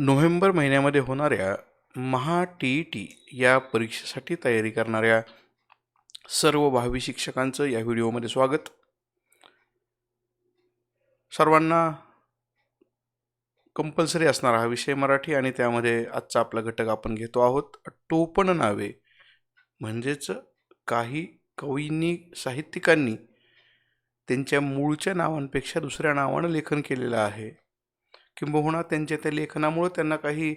November महिन्यामध्ये होणाऱ्या महा T E T या परीक्षेसाठी तयारी करणाऱ्या सर्व भावी शिक्षकांचं या व्हिडिओमध्ये स्वागत. सर्वांना कंपल्सरी असणारा हा विषय मराठी आणि त्यामध्ये आजचा आपला घटक आपण घेतो आहोत. टोपण नावे म्हणजेच काही कवींनी साहित्यिकांनी त्यांच्या मूळच्या नावांपेक्षा दुसऱ्या नावानं लेखन केलेलं आहे. किंबहुना त्यांच्या त्या लेखनामुळं त्यांना काही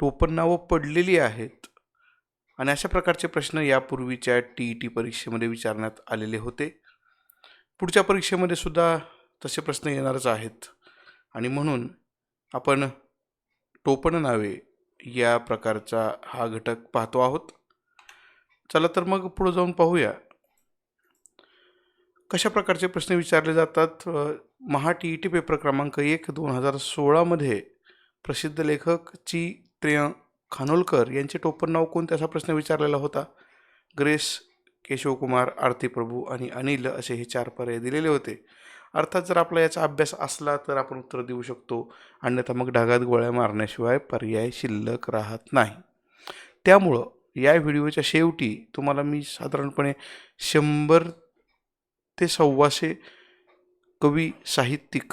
टोपणनावं पडलेली आहेत. आणि अशा प्रकारचे प्रश्न यापूर्वीच्या टी ई टी परीक्षेमध्ये विचारण्यात आलेले होते. पुढच्या परीक्षेमध्ये सुद्धा तसे प्रश्न येणारच आहेत. आणि म्हणून आपण टोपण नावे या प्रकारचा हा घटक पाहतो आहोत. चला तर मग पुढं जाऊन पाहूया. कशा प्रकारचे प्रश्न विचारले जातात? Maha T E T paper क्रमांक एक दोन हजार सोळामध्ये प्रसिद्ध लेखक ची त्रेय खानोलकर यांचे टोपण नाव कोणते असा प्रश्न विचारलेला होता? ग्रेस केशवकुमार आरती प्रभू आणि अनिल असे हे चार पर्याय दिलेले होते. अर्थात जर आपला याचा अभ्यास असला तर आपण उत्तर देऊ शकतो. अन्यथा मग ढगात गोळ्या मारण्याशिवाय पर्याय शिल्लक राहत नाही. त्यामुळं या व्हिडिओच्या शेवटी तुम्हाला मी साधारणपणे शंभर ते सव्वाशे कवी साहित्यिक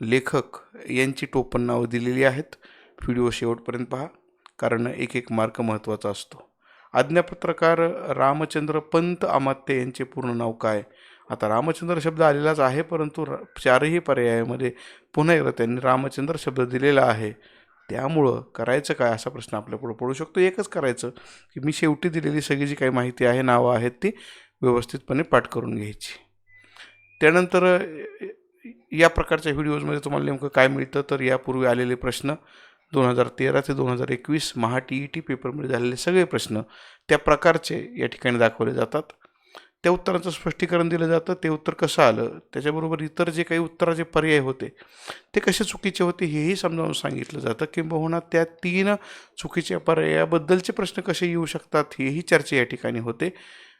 लेखक यांची टोपण नावं दिलेली आहेत. व्हिडिओ शेवटपर्यंत पहा कारण एक एक मार्क महत्त्वाचा असतो. आज्ञापत्रकार रामचंद्र पंत अमात्य यांचे पूर्ण नाव काय? आता रामचंद्र शब्द आलेलाच आहे परंतु र चारही पर्यायामध्ये पुन्हा एकदा त्यांनी रामचंद्र शब्द दिलेला आहे. त्यामुळं करायचं काय असा प्रश्न आपल्यापुढं पडू शकतो. एकच करायचं की मी शेवटी दिलेली सगळी जी काही माहिती आहे नावं आहेत ती व्यवस्थितपणे पाठ करून घ्यायची. त्यानंतर या प्रकारच्या व्हिडिओजमध्ये तुम्हाला नेमकं काय मिळतं? तर यापूर्वी आलेले प्रश्न दोन हजार तेरा ते दोन हजार एकवीस महा टी ई टी पेपरमध्ये झालेले सगळे प्रश्न त्या प्रकारचे या ठिकाणी दाखवले जातात. त्या उत्तरांचं स्पष्टीकरण दिलं जातं. ते उत्तर कसं आलं? त्याच्याबरोबर इतर जे काही उत्तराचे पर्याय होते ते कसे चुकीचे होते हेही समजावून सांगितलं जातं. किंबहुना त्या तीन चुकीच्या पर्यायाबद्दलचे प्रश्न कसे येऊ शकतात हेही चर्चा या ठिकाणी होते.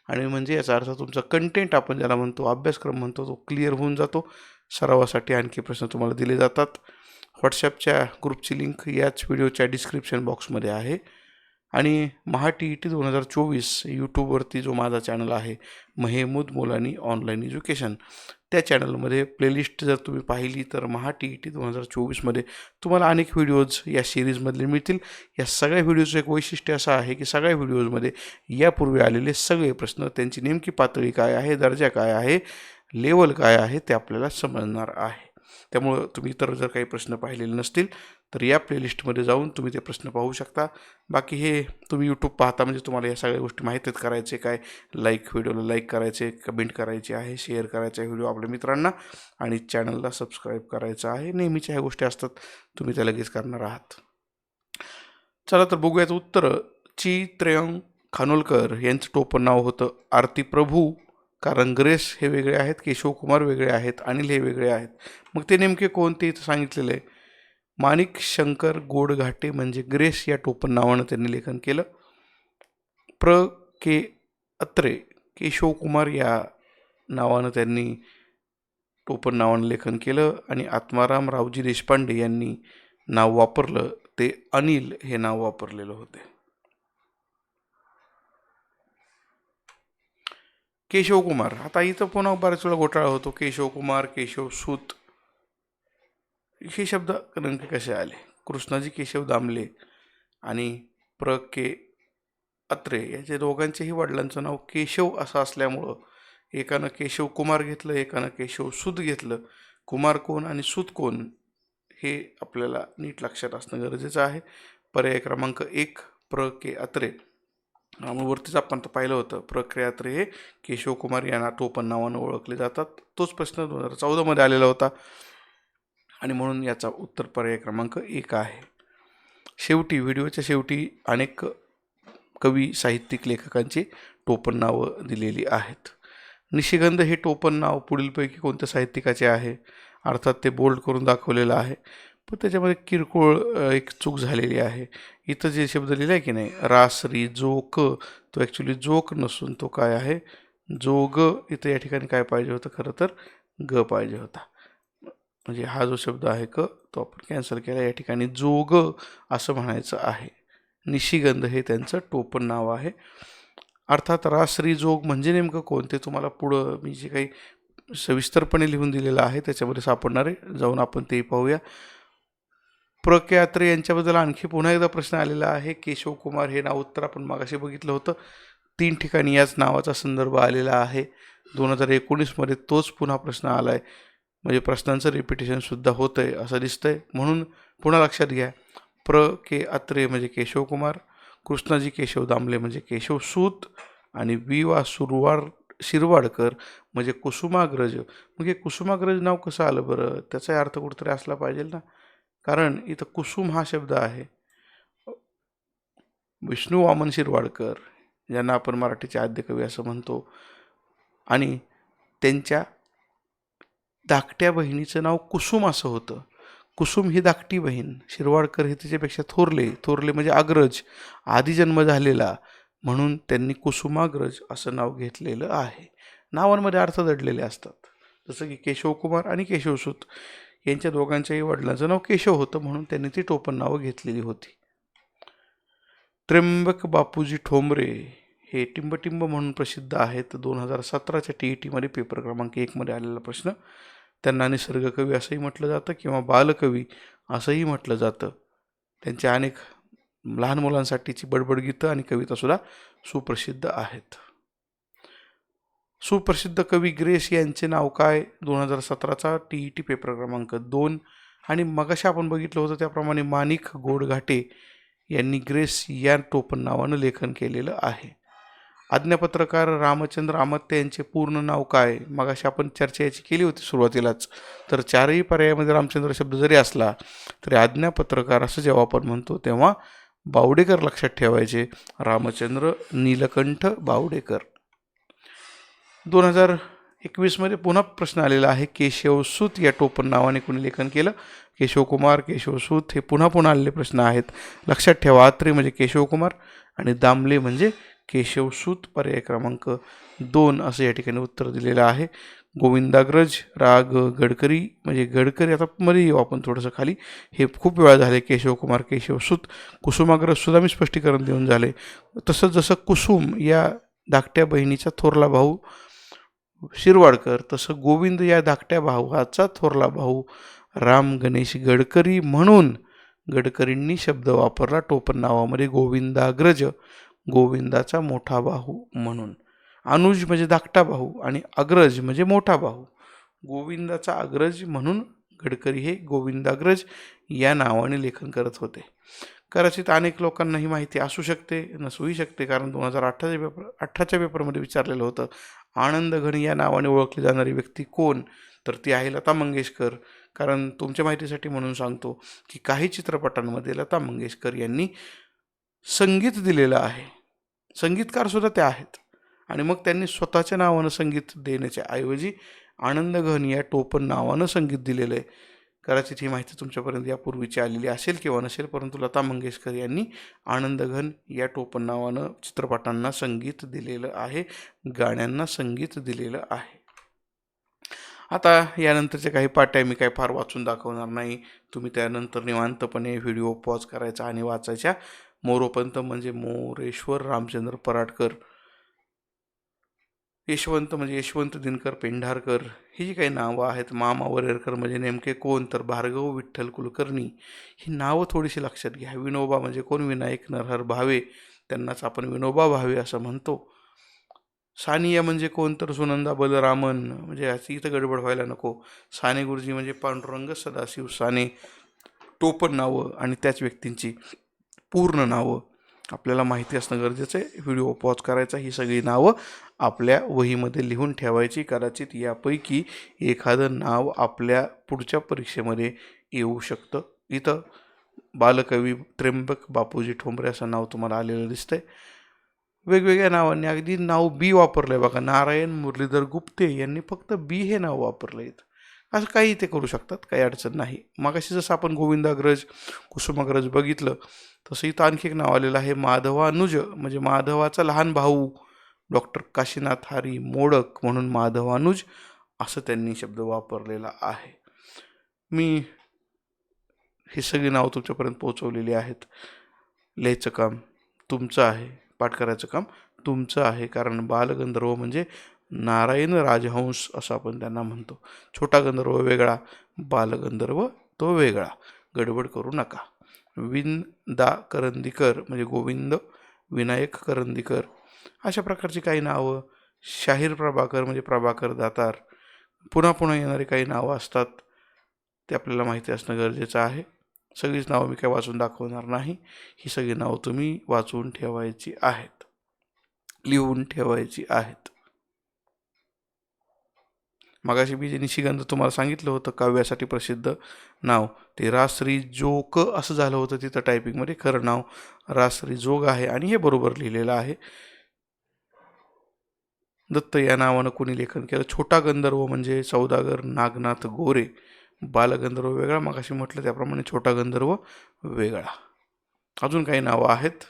आणि म्हणजे याचा अर्थ तुमचा कंटेंट आपण ज्याला म्हणतो अभ्यासक्रम म्हणतो तो क्लिअर होऊन जातो. सरावासाठी आणखी प्रश्न तुम्हाला दिले जातात. व्हॉट्सॲपच्या ग्रुपची लिंक याच व्हिडिओच्या डिस्क्रिप्शन बॉक्समध्ये आहे. आणि महा टी ई टी दोन हजार चोवीस यूट्यूबवरती जो माझा चॅनल आहे महेमूद मोलानी ऑनलाईन एज्युकेशन त्या चॅनलमध्ये प्लेलिस्ट जर तुम्ही पाहिली तर महा टी ई टी दोन हजार चोवीसमध्ये तुम्हाला अनेक व्हिडिओज या सिरीजमधले मिळतील. या सगळ्या व्हिडिओचं एक वैशिष्ट्य असं आहे की सगळ्या व्हिडिओजमध्ये यापूर्वी आलेले सगळे प्रश्न त्यांची नेमकी पातळी काय आहे दर्जा काय आहे लेवल काय आहे ते आपल्याला समजणार आहे. त्यामुळं तुम्ही इतर जर काही प्रश्न पाहिलेले नसतील तर या प्लेलिस्टमध्ये जाऊन तुम्ही ते प्रश्न पाहू शकता. बाकी हे तुम्ही यूट्यूब पाहता म्हणजे तुम्हाला या सगळ्या गोष्टी माहीत आहेत करायचे काय? लाईक व्हिडिओला लाईक करायचे कमेंट करायचे आहे शेअर करायचे आहे व्हिडिओ आपल्या मित्रांना आणि चॅनलला सबस्क्राईब करायचं आहे. नेहमीच्या ह्या गोष्टी असतात तुम्ही त्या लगेच करणार आहात. चला तर बघूयाचं उत्तर ची त्रेयंग खानोलकर यांचं टोपण नाव होतं आरती प्रभू. कारण ग्रेस हे वेगळे आहेत केशव कुमार वेगळे आहेत अनिल हे वेगळे आहेत. मग ते नेमके कोणते? इथं सांगितलेलं आहे. माणिक शंकर गोडघाटे म्हणजे ग्रेस या टोपण नावानं त्यांनी लेखन केलं. प्र. के. अत्रे केशव कुमार या नावानं त्यांनी टोपण नावानं लेखन केलं आणि आत्माराम रावजी देशपांडे यांनी नाव वापरलं ते अनिल हे नाव वापरलेलं होते. केशव कुमार आता इथं पुन्हा बऱ्याच वेळा घोटाळा होतो. केशव कुमार केशव सूत हे शब्द नेमके कसे आले? कृष्णाजी केशव दामले आणि प्र. के. अत्रे याचे दोघांचेही वडिलांचं नाव केशव असं असल्यामुळं एकानं केशव कुमार घेतलं एकानं केशव सूत घेतलं. कुमार कोण आणि सूत कोण हे आपल्याला नीट लक्षात असणं गरजेचं आहे. पर्याय क्रमांक एक प्र. के. अत्रे. वरतीच आपण तर पाहिलं होतं. प्रक्रियात्रे हे केशव कुमार यांना टोपण नावानं ओळखले जातात. तोच प्रश्न दोन हजार चौदामध्ये आलेला होता. आणि म्हणून याचा उत्तर पर्याय क्रमांक एक आहे. शेवटी व्हिडिओच्या शेवटी अनेक कवी साहित्यिक लेखकांची टोपण नावं दिलेली आहेत. निशिगंध हे टोपण नाव पुढीलपैकी कोणत्या साहित्यिकाचे आहे? अर्थात ते बोल्ड करून दाखवलेलं आहे. पण त्याच्यामध्ये किरकोळ एक चूक झालेली आहे. इथं जे शब्द लिहिला आहे की नाही रासरी जोक तो ॲक्च्युली जोक नसून तो काय आहे? जोग इथं या ठिकाणी काय पाहिजे होतं? खरं तर ग पाहिजे होता. म्हणजे हा जो शब्द आहे क तो आपण कॅन्सल केला. या ठिकाणी जोग असं म्हणायचं आहे. निशिगंध हे त्यांचं टोपण नाव आहे. अर्थात राश्री जोग म्हणजे नेमकं कोणते तुम्हाला पुढं मी जे काही सविस्तरपणे लिहून दिलेलं आहे त्याच्यामध्ये सापडणारे जाऊन आपण ते पाहूया. प्र के अत्रे यांच्याबद्दल आणखी पुन्हा एकदा प्रश्न आलेला आहे. केशव कुमार हे नाव उत्तर आपण मागाशी बघितलं होतं. तीन ठिकाणी याच नावाचा संदर्भ आलेला आहे. दोन हजार एकोणीसमध्ये तोच पुन्हा प्रश्न आला आहे म्हणजे प्रश्नांचं रिपिटेशनसुद्धा होतं आहे असं दिसतं आहे म्हणून पुन्हा लक्षात घ्या. प्र. के. अत्रे म्हणजे केशव कुमार कृष्णाजी केशव दामले म्हणजे केशव सूत आणि वि. वा सुरवार शिरवाडकर म्हणजे कुसुमाग्रज. मग हे कुसुमाग्रज नाव कसं आलं बरं? त्याचाही अर्थ कुठेतरी असला पाहिजे ना. कारण इथं कुसुम हा शब्द आहे. विष्णू वामन शिरवाडकर ज्यांना आपण मराठीचे आद्यकवी असं म्हणतो आणि त्यांच्या धाकट्या बहिणीचं नाव कुसुम असं होतं. कुसुम ही धाकटी बहीण. शिरवाडकर हे तिच्यापेक्षा थोरले थोरले म्हणजे अग्रज आधी जन्म झालेला. म्हणून त्यांनी कुसुमाग्रज असं नाव घेतलेलं आहे. नावांमध्ये अर्थ दडलेले असतात. जसं की केशवकुमार आणि केशवसूत यांच्या दोघांच्याही वडिलांचं नाव केशव होतं म्हणून त्यांनी ती टोपण नावं घेतलेली होती. त्र्यंबक बापूजी ठोंबरे हे टिंबटिंब म्हणून प्रसिद्ध आहेत. दोन हजार सतराच्या टी ई टीमध्ये पेपर क्रमांक एकमध्ये आलेला प्रश्न. त्यांना निसर्गकवी असंही म्हटलं जातं किंवा बालकवी असंही म्हटलं जातं. त्यांच्या अनेक लहान मुलांसाठीची बडबड गीतं आणि कवितासुद्धा सुप्रसिद्ध आहेत. सुप्रसिद्ध कवी ग्रेस यांचे नाव काय? दोन हजार सतराचा टी ई टी पेपर क्रमांक दोन. आणि मगाशी आपण बघितलं होतं त्याप्रमाणे माणिक गोडघाटे यांनी ग्रेस या टोपण नावानं लेखन केलेलं आहे. आज्ञापत्रकार रामचंद्र आमत्ते यांचे पूर्ण नाव काय? मगाशी आपण चर्चा याची केली होती सुरुवातीलाच. तर चारही पर्यायामध्ये रामचंद्र शब्द जरी असला तरी आज्ञापत्रकार असं जेव्हा आपण म्हणतो तेव्हा बावडेकर लक्षात ठेवायचे. रामचंद्र नीलकंठ बावडेकर. दोन हजार एकवीसमध्ये पुन्हा प्रश्न आलेला आहे केशवसूत या टोपण नावाने कोणी लेखन केलं? केशवकुमार केशवसूत हे पुन्हा पुन्हा आलेले प्रश्न आहेत. लक्षात ठेवा आत्रे म्हणजे केशवकुमार आणि दामले म्हणजे केशवसूत पर्याय क्रमांक दोन असं या ठिकाणी उत्तर दिलेलं आहे. गोविंदाग्रज राग गडकरी म्हणजे गडकरी आता मध्ये येऊ आपण थोडंसं खाली. हे खूप वेळा झाले केशवकुमार केशवसूत कुसुमाग्रजसुद्धा मी स्पष्टीकरण देऊन झाले. तसंच जसं कुसुम या धाकट्या बहिणीचा थोरला भाऊ शिरवाडकर तसं गोविंद या धाकट्या भावाचा थोरला भाऊ राम गणेश गडकरी म्हणून गडकरींनी शब्द वापरला टोपण नावामध्ये गोविंदाग्रज. गोविंदाचा मोठा भाऊ म्हणून. अनुज म्हणजे धाकटा भाऊ आणि अग्रज म्हणजे मोठा भाऊ. गोविंदाचा अग्रज म्हणून गडकरी हे गोविंदाग्रज या नावाने लेखन करत होते. कदाचित अनेक लोकांना ही माहिती असू शकते नसूही शकते कारण दोन हजार अठराच्या पेपर अठराच्या पेपरमध्ये विचारलेलं होतं आनंद घणी या नावाने ओळखली जाणारी व्यक्ती कोण? तर ती आहे लता मंगेशकर. कारण तुमच्या माहितीसाठी म्हणून सांगतो की काही चित्रपटांमध्ये लता मंगेशकर यांनी संगीत दिलेलं आहे. संगीतकारसुद्धा त्या आहेत. आणि मग त्यांनी स्वतःच्या नावानं संगीत देण्याच्या ऐवजी आनंद घन या टोपण नावानं संगीत दिलेलं आहे कदाचित ही माहिती तुमच्यापर्यंत यापूर्वीची आलेली असेल किंवा नसेल परंतु लता मंगेशकर यांनी आनंद घन या टोपण नावानं चित्रपटांना संगीत दिलेलं आहे गाण्यांना संगीत दिलेलं आहे. आता यानंतरचे काही पाट्या मी काही फार वाचून दाखवणार नाही. तुम्ही त्यानंतर निवांतपणे व्हिडिओ पॉज करायचा आणि वाचायच्या मोरोपंत म्हणजे मोरेश्वर रामचंद्र पराडकर यशवंत म्हणजे यशवंत दिनकर पेंढारकर ही जी काही नावं आहेत मामा वरेरकर म्हणजे नेमके कोण? तर भार्गव विठ्ठल कुलकर्णी. ही नावं थोडीशी लक्षात घ्या. विनोबा म्हणजे कोण? विनायक नरहर भावे. त्यांनाच आपण विनोबा भावे असं म्हणतो. सानिया म्हणजे कोण? तर सुनंदा बलरामन. म्हणजे याची इथं गडबड व्हायला नको. साने गुरुजी म्हणजे पांडुरंग सदाशिव साने. टोपण नावं आणि त्याच व्यक्तींची. पूर्ण नावं. आपल्याला माहिती असणं गरजेचं आहे. व्हिडिओ पॉज करायचा ही सगळी नावं आपल्या वहीमध्ये लिहून ठेवायची. कदाचित यापैकी एखादं नाव आपल्या पुढच्या परीक्षेमध्ये येऊ शकतं. इथं बालकवी त्र्यंबक बापूजी ठोंबरे असं नाव तुम्हाला आलेलं दिसतंय. वेगवेगळ्या नावांनी. अगदी नाव बी वापरलं आहे बघा. नारायण मुरलीधर गुप्ते यांनी फक्त बी हे नाव वापरलं आहे असं काही ते करू शकतात काही अडचण नाही. मगाशी जसं आपण गोविंदाग्रज कुसुमाग्रज बघितलं तसं इथं आणखी एक नाव आलेलं आहे माधवानुज म्हणजे माधवाचा लहान भाऊ डॉक्टर काशीनाथ हरी मोडक म्हणून माधवानुज असं त्यांनी शब्द वापरलेला आहे. मी ही सगळी नावं तुमच्यापर्यंत पोहोचवलेली आहेत. लिहायचं काम तुमचं आहे पाठ करायचं काम तुमचं आहे कारण बालगंधर्व म्हणजे नारायण राजहंस असं आपण त्यांना म्हणतो. छोटा गंधर्व वेगळा बालगंधर्व तो वेगळा. गडबड करू नका. विंदा करंदीकर म्हणजे गोविंद विनायक करंदीकर अशा प्रकारची काही नावं. शाहीर प्रभाकर म्हणजे प्रभाकर दातार. पुन्हा पुन्हा येणारी काही नावं असतात. ते आपल्याला माहिती असणं गरजेचं आहे. सगळीच नावं मी काय वाचून दाखवणार नाही. ही सगळी नावं तुम्ही वाचून ठेवायची आहेत. लिहून ठेवायची आहेत. मगाशी मी जे निशिगंध तुम्हाला सांगितलं होतं काव्यासाठी प्रसिद्ध नाव ते रासरी जोक असं झालं होतं तिथं टायपिंगमध्ये खरं नाव रासरी जोग आहे आणि हे बरोबर लिहिलेलं आहे. दत्त या नावानं कोणी लेखन केलं? छोटा गंधर्व म्हणजे सौदागर नागनाथ गोरे. बालगंधर्व वेगळा. मगाशी म्हटलं त्याप्रमाणे छोटा गंधर्व वेगळा. अजून काही नावं आहेत.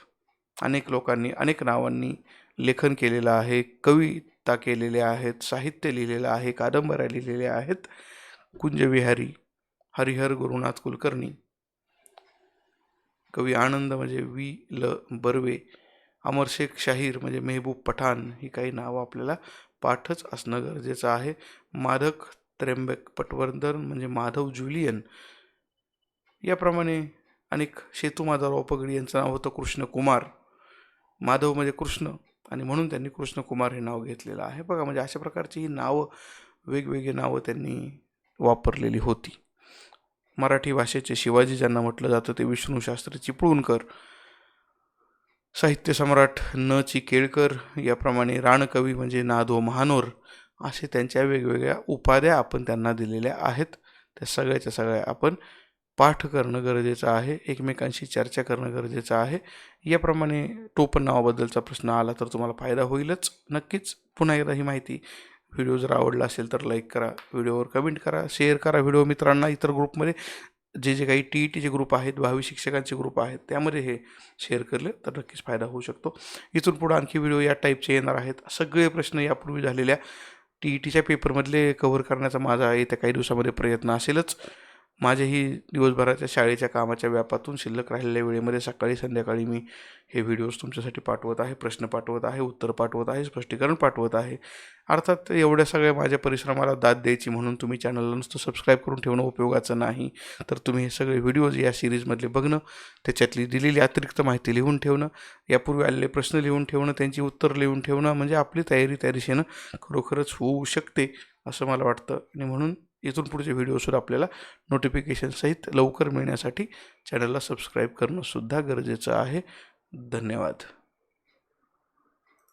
अनेक लोकांनी अनेक नावांनी लेखन केलेलं आहे. कवी कविता केलेल्या आहेत साहित्य लिहिलेलं आहे कादंबऱ्या लिहिलेल्या आहेत. कुंजविहारी हरिहर गुरुनाथ कुलकर्णी. कवी आनंद म्हणजे वी. ल. बर्वे अमर शेख शाहीर म्हणजे मेहबूब पठाण ही काही नावं आपल्याला पाठच असणं गरजेचं आहे. माधक त्र्यंबक पटवर्धन म्हणजे माधव जुलियन याप्रमाणे अनेक सेतू माधवराव पगडी यांचं नाव होतं कृष्णकुमार. माधव म्हणजे कृष्ण. आणि म्हणून त्यांनी कृष्णकुमार हे नाव घेतलेलं आहे. बघा म्हणजे अशा प्रकारची ही नावं वेगवेगळी नावं त्यांनी वापरलेली होती. मराठी भाषेचे शिवाजी ज्यांना म्हटलं जातं ते विष्णूशास्त्री चिपळूणकर साहित्य सम्राट न ची केळकर याप्रमाणे राणकवी म्हणजे नादो महानोर असे त्यांच्या वेगवेगळ्या उपाध्या आपण त्यांना दिलेल्या आहेत. त्या सगळ्याच्या सगळ्या आपण पाठ करणं गरजेचं आहे एकमेकांशी चर्चा करणं गरजेचं आहे. याप्रमाणे टोपण नावाबद्दलचा प्रश्न आला तर तुम्हाला फायदा होईलच. नक्कीच पुन्हा एकदा ही माहिती व्हिडिओ जर आवडला असेल तर लाईक करा व्हिडिओवर कमेंट करा शेअर करा व्हिडिओ मित्रांना इतर ग्रुपमध्ये. जे जे काही टी ई टीचे ग्रुप आहेत भावी शिक्षकांचे ग्रुप आहेत त्यामध्ये हे शेअर केले तर नक्कीच फायदा होऊ शकतो. इथून पुढं आणखी व्हिडिओ या टाईपचे येणार आहेत. सगळे प्रश्न यापूर्वी झालेल्या टी ई टीच्या पेपरमधले कव्हर करण्याचा माझा येत्या काही दिवसामध्ये प्रयत्न असेलच. माझेही दिवसभराच्या शाळेच्या कामाच्या व्यापातून शिल्लक राहिलेल्या वेळेमध्ये सकाळी संध्याकाळी मी हे व्हिडिओज तुमच्यासाठी पाठवत आहे प्रश्न पाठवत आहे उत्तर पाठवत आहे स्पष्टीकरण पाठवत आहे. अर्थात एवढ्या सगळ्या माझ्या परिश्रमाला दाद द्यायची म्हणून तुम्ही चॅनलला नुसतं सबस्क्राईब करून ठेवणं उपयोगाचं नाही. तर तुम्ही हे सगळे व्हिडिओज या सिरीजमधले बघणं त्याच्यातली दिलेली अतिरिक्त माहिती लिहून ठेवणं यापूर्वी आलेले प्रश्न लिहून ठेवणं त्यांची उत्तर लिहून ठेवणं म्हणजे आपली तयारी त्या दिशेनं खरोखरच होऊ शकते असं मला वाटतं. आणि म्हणून इथून पुढचे व्हिडिओसुद्धा आपल्याला नोटिफिकेशनसहित लवकर मिळण्यासाठी चॅनलला सबस्क्राईब करणंसुद्धा गरजेचं आहे. धन्यवाद.